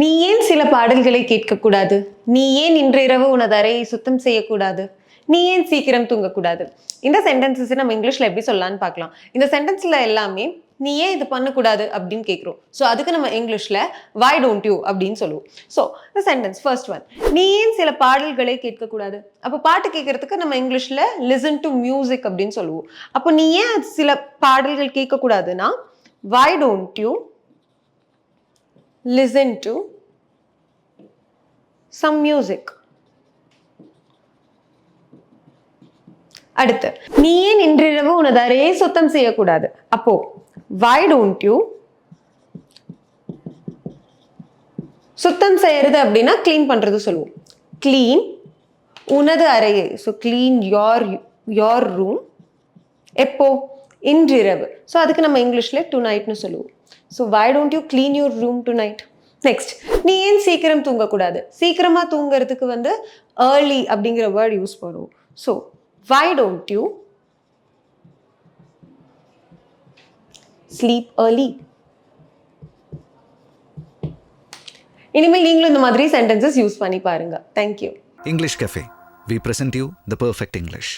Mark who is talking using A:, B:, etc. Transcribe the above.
A: நீ ஏன் சில பாடல்களை கேட்கக்கூடாது? நீ ஏன் இன்றிரவு உனது அறையை சுத்தம் செய்யக்கூடாது? நீ ஏன் சீக்கிரம் தூங்கக்கூடாது? இந்த சென்டென்சஸ் நம்ம இங்கிலீஷ்ல எப்படி சொல்லலாம்னு பார்க்கலாம். இந்த சென்டென்ஸ்ல எல்லாமே நீ ஏன் இது பண்ணக்கூடாது அப்படின்னு கேட்குறோம். ஸோ அதுக்கு நம்ம இங்கிலீஷ்ல வை டோன்ட் யூ அப்படின்னு சொல்லுவோம். ஸோ இந்த சென்டென்ஸ் ஃபர்ஸ்ட் ஒன் நீ ஏன் சில பாடல்களை கேட்கக்கூடாது? அப்போ பாட்டு கேட்கறதுக்கு நம்ம இங்கிலீஷ்ல லிசன் டு மியூசிக் அப்படின்னு சொல்லுவோம். அப்போ நீ ஏன் சில பாடல்கள் கேட்கக்கூடாதுன்னா why don't you listen to some music. அடுத்து நீ ஏன் இன்றிரவு உனது அறையை சுத்தம் செய்யக்கூடாது. அப்போ வை டோன்ட் யூ சுத்தம் செய்யறது அப்படின்னா க்ளீன் பண்றது சொல்லுவோம். க்ளீன் உனது அறையை so clean your your room எப்போ? இன்றிரவு. ஸோ அதுக்கு நம்ம இங்கிலீஷில் டு நைட்னு சொல்லுவோம். So why don't you clean your room tonight next நீ ஏன் சீக்கிரம் தூங்கக்கூடாது? சீக்கிரமாக தூங்குறதுக்கு வந்து ஏர்லி அப்படிங்கிற வேர்ட் யூஸ் பண்ணுவோம். So why don't you sleep early இனிமேல் நீங்களும் இந்த மாதிரி சென்டென்சஸ் யூஸ் பண்ணி பாருங்க. Thank you
B: English cafe we present you the perfect English